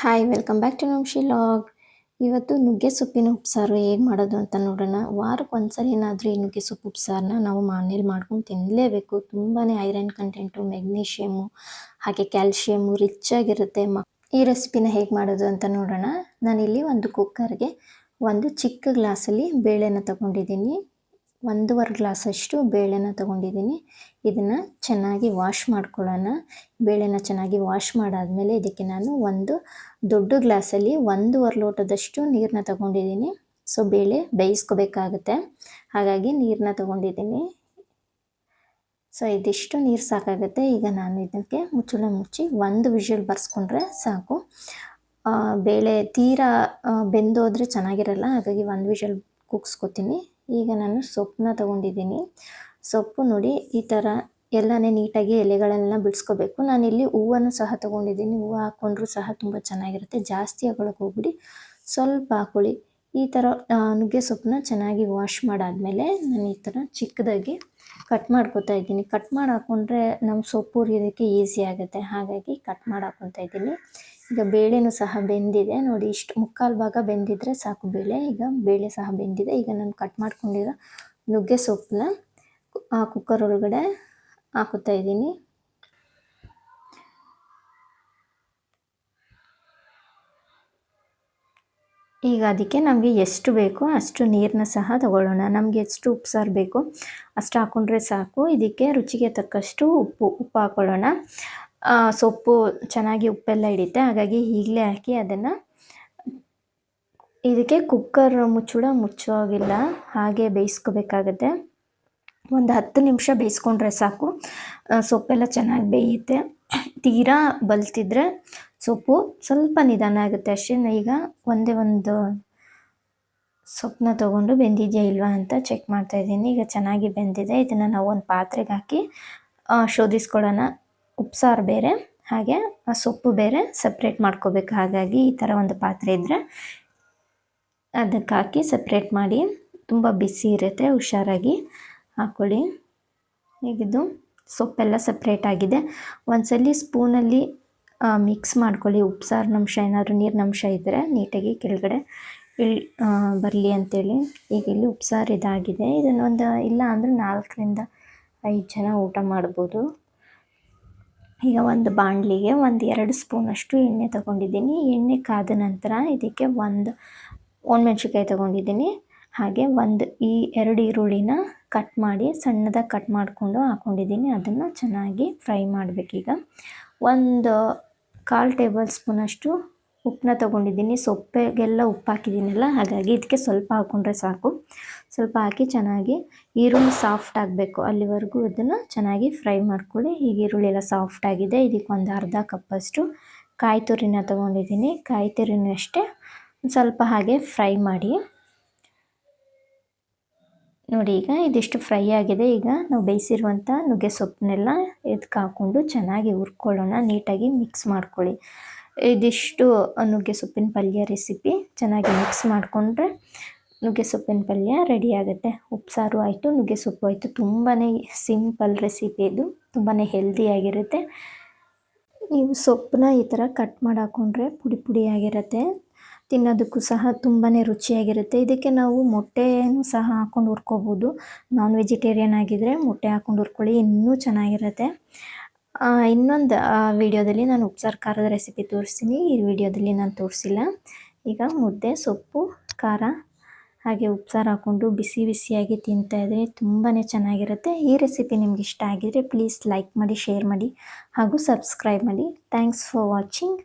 Hi welcome back to ನಮ್ಶಿ log ಇವತ್ತು ನುಗ್ಗೆ ಸೊಪ್ಪಿನ ಉಪ್ಸಾರು ಹೇಗೆ ಮಾಡೋದು ಅಂತ ನೋಡೋಣ. ವಾರಕ್ಕೆ ಒಂದ್ಸಲಿನಾದರೂ ಈ ನುಗ್ಗೆ ಸೊಪ್ಪು ಉಪ್ಸಾರನ್ನ ನಾವು ಮನೇಲಿ ಮಾಡ್ಕೊಂಡು ತಿನ್ನಲೇಬೇಕು ತುಂಬಾ ಐರನ್ ಕಂಟೆಂಟು ಮೆಗ್ನೀಷಿಯಮು ಹಾಗೆ ಕ್ಯಾಲ್ಶಿಯಮು ರಿಚ್ ಆಗಿರುತ್ತೆ. ಮ ಈ ರೆಸಿಪಿನ ಹೇಗೆ ಮಾಡೋದು ಅಂತ ನೋಡೋಣ. ನಾನಿಲ್ಲಿ ಒಂದು ಕುಕ್ಕರ್ಗೆ ಒಂದು ಚಿಕ್ಕ ಗ್ಲಾಸಲ್ಲಿ ಬೇಳೆನ ತಗೊಂಡಿದ್ದೀನಿ. ಒಂದೂವರೆ ಗ್ಲಾಸಷ್ಟು ಬೇಳೆನ ತಗೊಂಡಿದ್ದೀನಿ. ಇದನ್ನು ಚೆನ್ನಾಗಿ ವಾಶ್ ಮಾಡ್ಕೊಳ್ಳೋಣ. ಬೇಳೆನ ಚೆನ್ನಾಗಿ ವಾಶ್ ಮಾಡಾದಮೇಲೆ ಇದಕ್ಕೆ ನಾನು ಒಂದು ದೊಡ್ಡ ಗ್ಲಾಸಲ್ಲಿ ಒಂದೂವರೆ ಲೋಟದಷ್ಟು ನೀರನ್ನ ತಗೊಂಡಿದ್ದೀನಿ. ಸೊ, ಬೇಳೆ ಬೇಯಿಸ್ಕೋಬೇಕಾಗುತ್ತೆ. ಹಾಗಾಗಿ ನೀರನ್ನ ತಗೊಂಡಿದ್ದೀನಿ. ಸೊ, ಇದಿಷ್ಟು ನೀರು ಸಾಕಾಗುತ್ತೆ. ಈಗ ನಾನು ಇದಕ್ಕೆ ಮುಚ್ಚಳ ಮುಚ್ಚಿ ಒಂದು ವಿಷಲ್ ಬರ್ಸ್ಕೊಂಡ್ರೆ ಸಾಕು. ಬೇಳೆ ತೀರಾ ಬೆಂದೋದ್ರೆ ಚೆನ್ನಾಗಿರಲ್ಲ. ಹಾಗಾಗಿ ಒಂದು ವಿಷಲ್ ಕುಗ್ಸ್ಕೊತೀನಿ. ಈಗ ನಾನು ಸೊಪ್ಪನ್ನ ತಗೊಂಡಿದ್ದೀನಿ. ಸೊಪ್ಪು ನೋಡಿ ಈ ಥರ ಎಲ್ಲನೇ ನೀಟಾಗಿ ಎಲೆಗಳನ್ನೆಲ್ಲ ಬಿಡಿಸ್ಕೋಬೇಕು. ನಾನಿಲ್ಲಿ ಹೂವನ್ನು ಸಹ ತೊಗೊಂಡಿದ್ದೀನಿ. ಹೂವು ಹಾಕ್ಕೊಂಡ್ರೂ ಸಹ ತುಂಬ ಚೆನ್ನಾಗಿರುತ್ತೆ. ಜಾಸ್ತಿ ಹಾಕೊಳಕ್ಕೆ ಹೋಗ್ಬಿಡಿ. ಸ್ವಲ್ಪ ಹಾಕೊಳ್ಳಿ. ಈ ಥರ ನುಗ್ಗೆ ಸೊಪ್ಪನ್ನ ಚೆನ್ನಾಗಿ ವಾಶ್ ಮಾಡಾದಮೇಲೆ ನಾನು ಈ ಥರ ಚಿಕ್ಕದಾಗಿ ಕಟ್ ಮಾಡ್ಕೊತಾ ಇದ್ದೀನಿ. ಕಟ್ ಮಾಡಿ ಹಾಕ್ಕೊಂಡ್ರೆ ನಮ್ಮ ಸೊಪ್ಪು ಹುರಿಯೋದಕ್ಕೆ ಈಸಿ ಆಗುತ್ತೆ. ಹಾಗಾಗಿ ಕಟ್ ಮಾಡಿ ಹಾಕ್ಕೊತಾ ಇದ್ದೀನಿ. ಈಗ ಬೇಳೆನೂ ಸಹ ಬೆಂದಿದೆ. ನೋಡಿ, ಇಷ್ಟು ಮುಕ್ಕಾಲು ಭಾಗ ಬೆಂದಿದ್ರೆ ಸಾಕು ಬೇಳೆ. ಈಗ ಬೇಳೆ ಸಹ ಬೆಂದಿದೆ. ಈಗ ನಾನು ಕಟ್ ಮಾಡ್ಕೊಂಡಿರೋ ನುಗ್ಗೆ ಸೊಪ್ಪನ್ನ ಆ ಕುಕ್ಕರ್ ಒಳಗಡೆ ಹಾಕುತ್ತಾ ಇದ್ದೀನಿ. ಈಗ ಅದಕ್ಕೆ ನಮಗೆ ಎಷ್ಟು ಬೇಕೋ ಅಷ್ಟು ನೀರನ್ನ ಸಹ ತಗೊಳ್ಳೋಣ. ನಮಗೆ ಎಷ್ಟು ಉಪ್ಪು ಸಾರು ಬೇಕು ಅಷ್ಟು ಹಾಕ್ಕೊಂಡ್ರೆ ಸಾಕು. ಇದಕ್ಕೆ ರುಚಿಗೆ ತಕ್ಕಷ್ಟು ಉಪ್ಪು ಉಪ್ಪು ಹಾಕ್ಕೊಳ್ಳೋಣ ಸೊಪ್ಪು ಚೆನ್ನಾಗಿ ಉಪ್ಪೆಲ್ಲ ಹಿಡಿಯುತ್ತೆ ಹಾಗಾಗಿ ಈಗಲೇ ಹಾಕಿ ಅದನ್ನು ಇದಕ್ಕೆ ಕುಕ್ಕರ್ ಮುಚ್ಚಳ ಮುಚ್ಚೋಗಿಲ್ಲ ಹಾಗೆ ಬೇಯಿಸ್ಕೋಬೇಕಾಗತ್ತೆ. ಒಂದು ಹತ್ತು ನಿಮಿಷ ಬೇಯಿಸ್ಕೊಂಡ್ರೆ ಸಾಕು. ಸೊಪ್ಪೆಲ್ಲ ಚೆನ್ನಾಗಿ ಬೇಯುತ್ತೆ. ತೀರಾ ಬಲ್ತಿದ್ರೆ ಸೊಪ್ಪು ಸ್ವಲ್ಪ ನಿಧಾನ ಆಗುತ್ತೆ. ಅಷ್ಟೇ ಈಗ ಒಂದೇ ಒಂದು ಸೊಪ್ಪನ್ನ ತೊಗೊಂಡು ಬೆಂದಿದೆಯಾ ಇಲ್ವಾ ಅಂತ ಚೆಕ್ ಮಾಡ್ತಾಯಿದ್ದೀನಿ ಈಗ ಚೆನ್ನಾಗಿ ಬೆಂದಿದೆ. ಇದನ್ನು ನಾವು ಒಂದು ಪಾತ್ರೆಗೆ ಹಾಕಿ ಶೋಧಿಸ್ಕೊಳ್ಳೋಣ. ಉಪ್ಸಾರು ಬೇರೆ, ಹಾಗೆ ಆ ಸೊಪ್ಪು ಬೇರೆ ಸಪ್ರೇಟ್ ಮಾಡ್ಕೋಬೇಕು. ಹಾಗಾಗಿ ಈ ಥರ ಒಂದು ಪಾತ್ರೆ ಇದ್ದರೆ ಅದಕ್ಕೆ ಹಾಕಿ ಸಪ್ರೇಟ್ ಮಾಡಿ ತುಂಬ ಬಿಸಿ ಇರುತ್ತೆ, ಹುಷಾರಾಗಿ ಹಾಕ್ಕೊಳ್ಳಿ ಹೀಗಿದ್ದು ಸೊಪ್ಪೆಲ್ಲ ಸಪ್ರೇಟ್ ಆಗಿದೆ. ಒಂದ್ಸಲಿ ಸ್ಪೂನಲ್ಲಿ ಮಿಕ್ಸ್ ಮಾಡ್ಕೊಳ್ಳಿ. ಉಪ್ಸಾರಿನಂಶ ಏನಾದರೂ ನೀರಿನಂಶ ಇದ್ದರೆ ನೀಟಾಗಿ ಕೆಳಗಡೆ ಇಳ್ ಬರಲಿ ಅಂತೇಳಿ. ಈಗ ಇಲ್ಲಿ ಉಪ್ಸಾರು ಇದಾಗಿದೆ. ಇದನ್ನೊಂದು, ಇಲ್ಲ ಅಂದರೆ ನಾಲ್ಕರಿಂದ ಐದು ಜನ ಊಟ ಮಾಡ್ಬೋದು. ಈಗ ಒಂದು ಬಾಣಲಿಗೆ ಒಂದು ಎರಡು ಸ್ಪೂನಷ್ಟು ಎಣ್ಣೆ ತಗೊಂಡಿದ್ದೀನಿ. ಎಣ್ಣೆ ಕಾದ ನಂತರ ಇದಕ್ಕೆ ಒಂದು ಒಣಮೆಣ್ಸಿನ್ಕಾಯಿ ತೊಗೊಂಡಿದ್ದೀನಿ. ಹಾಗೆ ಒಂದು ಈ ಎರಡು ಈರುಳ್ಳಿನ ಕಟ್ ಮಾಡಿ ಸಣ್ಣದಾಗಿ ಕಟ್ ಮಾಡಿಕೊಂಡು ಹಾಕ್ಕೊಂಡಿದ್ದೀನಿ ಅದನ್ನು ಚೆನ್ನಾಗಿ ಫ್ರೈ ಮಾಡಬೇಕೀಗ. ಒಂದು ಕಾಲು ಟೇಬಲ್ ಸ್ಪೂನಷ್ಟು ಉಪ್ಪನ್ನ ತೊಗೊಂಡಿದ್ದೀನಿ. ಸೊಪ್ಪೆಗೆಲ್ಲ ಉಪ್ಪು ಹಾಕಿದ್ದೀನಲ್ಲ, ಹಾಗಾಗಿ ಇದಕ್ಕೆ ಸ್ವಲ್ಪ ಹಾಕ್ಕೊಂಡ್ರೆ ಸಾಕು. ಸ್ವಲ್ಪ ಹಾಕಿ ಚೆನ್ನಾಗಿ ಈರುಳ್ಳಿ ಸಾಫ್ಟ್ ಆಗಬೇಕು. ಅಲ್ಲಿವರೆಗೂ ಅದನ್ನು ಚೆನ್ನಾಗಿ ಫ್ರೈ ಮಾಡ್ಕೊಳ್ಳಿ. ಈಗ ಈರುಳ್ಳಿ ಎಲ್ಲ ಸಾಫ್ಟ್ ಆಗಿದೆ. ಇದಕ್ಕೆ ಒಂದು ಅರ್ಧ ಕಪ್ಪಷ್ಟು ಕಾಯಿ ತುರಿನ ತೊಗೊಂಡಿದ್ದೀನಿ. ಕಾಯಿ ತುರಿನ ಅಷ್ಟೇ ಸ್ವಲ್ಪ ಹಾಗೆ ಫ್ರೈ ಮಾಡಿ. ನೋಡಿ ಈಗ ಇದಿಷ್ಟು ಫ್ರೈ ಆಗಿದೆ. ಈಗ ನಾವು ಬೇಯಿಸಿರುವಂಥ ನುಗ್ಗೆ ಸೊಪ್ಪನ್ನೆಲ್ಲ ಇದಕ್ಕೆ ಹಾಕ್ಕೊಂಡು ಚೆನ್ನಾಗಿ ಹುರ್ಕೊಳ್ಳೋಣ. ನೀಟಾಗಿ ಮಿಕ್ಸ್ ಮಾಡ್ಕೊಳ್ಳಿ. ಇದಿಷ್ಟು ನುಗ್ಗೆ ಸೊಪ್ಪಿನ ಪಲ್ಯ ರೆಸಿಪಿ ಚೆನ್ನಾಗಿ ಮಿಕ್ಸ್ ಮಾಡಿಕೊಂಡ್ರೆ ನುಗ್ಗೆ ಸೊಪ್ಪಿನ ಪಲ್ಯ ರೆಡಿ ಆಗುತ್ತೆ. ಉಪ್ಸಾರು ಆಯಿತು, ನುಗ್ಗೆ ಸೊಪ್ಪು ಆಯಿತು. ತುಂಬಾ ಸಿಂಪಲ್ ರೆಸಿಪಿ ಇದು. ತುಂಬಾ ಹೆಲ್ದಿಯಾಗಿರುತ್ತೆ ನೀವು ಸೊಪ್ಪನ್ನ ಈ ಥರ ಕಟ್ ಮಾಡಿ ಹಾಕ್ಕೊಂಡ್ರೆ ಪುಡಿ ಪುಡಿಯಾಗಿರುತ್ತೆ ತಿನ್ನೋದಕ್ಕೂ ಸಹ ತುಂಬಾ ರುಚಿಯಾಗಿರುತ್ತೆ. ಇದಕ್ಕೆ ನಾವು ಮೊಟ್ಟೆನೂ ಸಹ ಹಾಕ್ಕೊಂಡು ಹುರ್ಕೋಬೋದು. ನಾನ್ ವೆಜಿಟೇರಿಯನ್ ಆಗಿದ್ದರೆ ಮೊಟ್ಟೆ ಹಾಕ್ಕೊಂಡು ಹುರ್ಕೊಳ್ಳಿ, ಇನ್ನೂ ಚೆನ್ನಾಗಿರುತ್ತೆ. ಇನ್ನೊಂದು ವಿಡಿಯೋದಲ್ಲಿ ನಾನು ಉಪ್ಸಾರು ಖಾರದ ರೆಸಿಪಿ ತೋರಿಸ್ತೀನಿ. ಈ ವಿಡಿಯೋದಲ್ಲಿ ನಾನು ತೋರಿಸಿಲ್ಲ. ಈಗ ಮುದ್ದೆ, ಸೊಪ್ಪು, ಖಾರ ಹಾಗೆ ಉಪ್ಸಾರು ಹಾಕ್ಕೊಂಡು ಬಿಸಿ ಬಿಸಿಯಾಗಿ ತಿಂತಾಯಿದ್ರೆ ತುಂಬಾ ಚೆನ್ನಾಗಿರುತ್ತೆ. ಈ ರೆಸಿಪಿ ನಿಮ್ಗೆ ಇಷ್ಟ ಆಗಿದರೆ ಪ್ಲೀಸ್ ಲೈಕ್ ಮಾಡಿ ಶೇರ್ ಮಾಡಿ ಹಾಗೂ ಸಬ್ಸ್ಕ್ರೈಬ್ ಮಾಡಿ. Thanks for watching